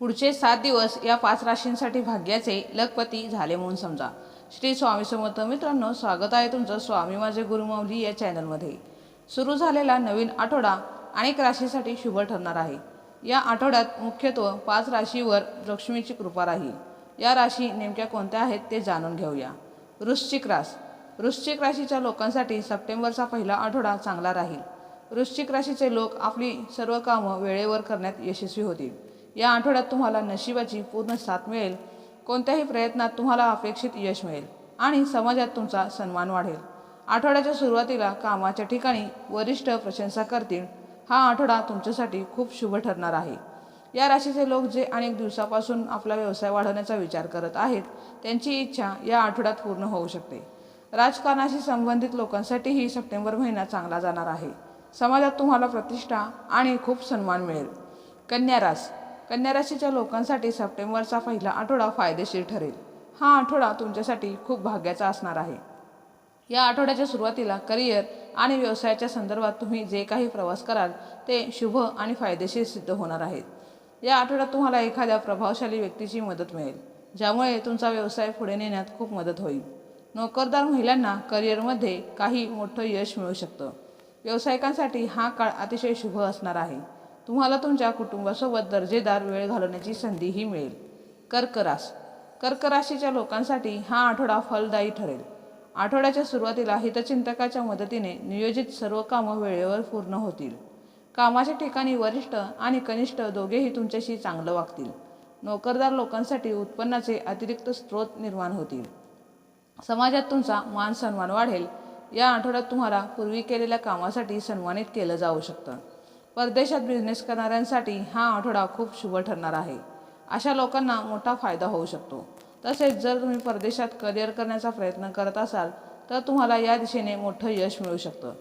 पुढचे सात दिवस या पाच राशींसाठी भाग्याचे लखपती झाले म्हणून समजा. श्री स्वामी समर्थ मित्रांनो स्वागत आहे तुमचं स्वामी माझे गुरुमाऊली या चॅनलमध्ये. सुरू झालेला नवीन आठवडा अनेक राशीसाठी शुभ ठरणार आहे. या आठवड्यात मुख्यत्व पाच राशीवर लक्ष्मीची कृपा राहील. या राशी नेमक्या कोणत्या आहेत ते जाणून घेऊया. वृश्चिक रास. वृश्चिक राशीच्या लोकांसाठी सप्टेंबरचा पहिला आठवडा चांगला राहील. वृश्चिक राशीचे लोक आपली सर्व कामं वेळेवर करण्यात यशस्वी होतील. या आठवड्यात तुम्हाला नशिबाची पूर्ण साथ मिळेल. कोणत्याही प्रयत्नात तुम्हाला अपेक्षित यश मिळेल आणि समाजात तुमचा सन्मान वाढेल. आठवड्याच्या सुरुवातीला कामाच्या ठिकाणी वरिष्ठ प्रशंसा करतील. हा आठवडा तुमच्यासाठी खूप शुभ ठरणार आहे. या राशीचे लोक जे अनेक दिवसापासून आपला व्यवसाय वाढवण्याचा विचार करत आहेत त्यांची इच्छा या आठवड्यात पूर्ण होऊ शकते. राजकारणाशी संबंधित लोकांसाठीही सप्टेंबर महिना चांगला जाणार आहे. समाजात तुम्हाला प्रतिष्ठा आणि खूप सन्मान मिळेल. कन्या रास कन्या राशीच्या लोकांसाठी सप्टेंबरचा पहिला आठवडा फायदेशीर ठरेल. हा आठवडा तुमच्यासाठी खूप भाग्याचा असणार आहे. या आठवड्याच्या सुरुवातीला करिअर आणि व्यवसायाच्या संदर्भात तुम्ही जे काही प्रवास कराल ते शुभ आणि फायदेशीर सिद्ध होणार आहेत या आठवड्यात तुम्हाला एखाद्या प्रभावशाली व्यक्तीची मदत मिळेल ज्यामुळे तुमचा व्यवसाय पुढे नेण्यात खूप मदत होईल. नोकरदार महिलांना करिअरमध्ये काही मोठं यश मिळू शकतं. व्यावसायिकांसाठी हा काळ अतिशय शुभ असणार आहे. तुम्हाला तुमच्या कुटुंबासोबत दर्जेदार वेळ घालवण्याची संधीही मिळेल. कर्करास. कर्कराशीच्या लोकांसाठी हा आठवडा फलदायी ठरेल. आठवड्याच्या सुरुवातीला हितचिंतकाच्या मदतीने नियोजित सर्व कामं वेळेवर पूर्ण होतील. कामाच्या ठिकाणी वरिष्ठ आणि कनिष्ठ दोघेही तुमच्याशी चांगलं वागतील. नोकरदार लोकांसाठी उत्पन्नाचे अतिरिक्त स्रोत निर्माण होतील. समाजात तुमचा मान सन्मान वाढेल. या आठवड्यात तुम्हाला पूर्वी केलेल्या कामासाठी सन्मानित केलं जाऊ शकतं. परदेशात बिझनेस करणाऱ्यांसाठी हा आठवडा खूप शुभ ठरणार आहे. अशा लोकांना मोठा फायदा होऊ शकतो. तसेच जर तुम्ही परदेशात करिअर करण्याचा प्रयत्न करत असाल तर तुम्हाला या दिशेने मोठं यश मिळू शकतं.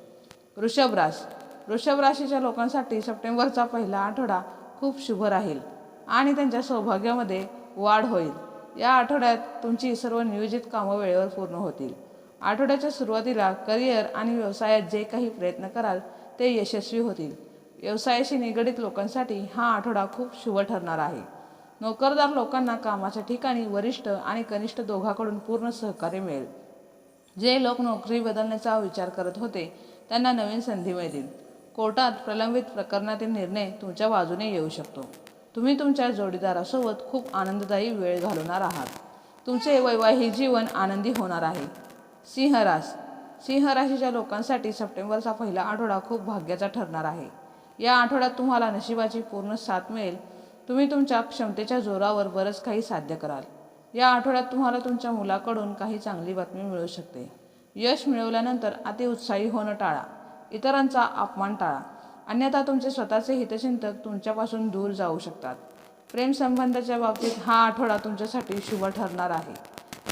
वृषभ रास वृषभ राशीच्या लोकांसाठी सप्टेंबरचा पहिला आठवडा खूप शुभ राहील आणि त्यांच्या सौभाग्यामध्ये वाढ होईल. या आठवड्यात तुमची सर्व नियोजित कामं वेळेवर पूर्ण होतील. आठवड्याच्या सुरुवातीला करिअर आणि व्यवसायात जे काही प्रयत्न कराल ते यशस्वी होतील. व्यवसायाशी निगडित लोकांसाठी हा आठवडा खूप शुभ ठरणार आहे. नोकरदार लोकांना कामाच्या ठिकाणी वरिष्ठ आणि कनिष्ठ दोघांकडून पूर्ण सहकार्य मिळेल. जे लोक नोकरी बदलण्याचा विचार करत होते त्यांना नवीन संधी मिळतील. कोर्टात प्रलंबित प्रकरणातील निर्णय तुमच्या बाजूने येऊ शकतो. तुम्ही तुमच्या जोडीदारासोबत खूप आनंददायी वेळ घालवणार आहात. तुमचे वैवाहिक जीवन आनंदी होणार आहे. सिंह सिंहराशीच्या सिंह राशीच्या लोकांसाठी सप्टेंबरचा पहिला आठवडा खूप भाग्याचा ठरणार आहे. या आठवड्यात तुम्हाला नशिबाची पूर्ण साथ मिळेल. तुम्ही तुमच्या क्षमतेच्या जोरावर बरंच काही साध्य कराल. या आठवड्यात तुम्हाला तुमच्या मुलाकडून काही चांगली बातमी मिळू शकते. यश मिळवल्यानंतर अतिउत्साही होणं टाळा. इतरांचा अपमान टाळा. अन्यथा तुमचे स्वतःचे हितचिंतक तुमच्यापासून दूर जाऊ शकतात. प्रेमसंबंधाच्या बाबतीत हा आठवडा तुमच्यासाठी शुभ ठरणार आहे.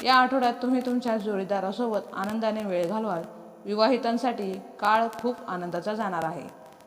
या आठवड्यात तुम्ही तुमच्या जोडीदारासोबत आनंदाने वेळ घालवाल. विवाहितांसाठी काळ खूप आनंदाचा जाणार आहे.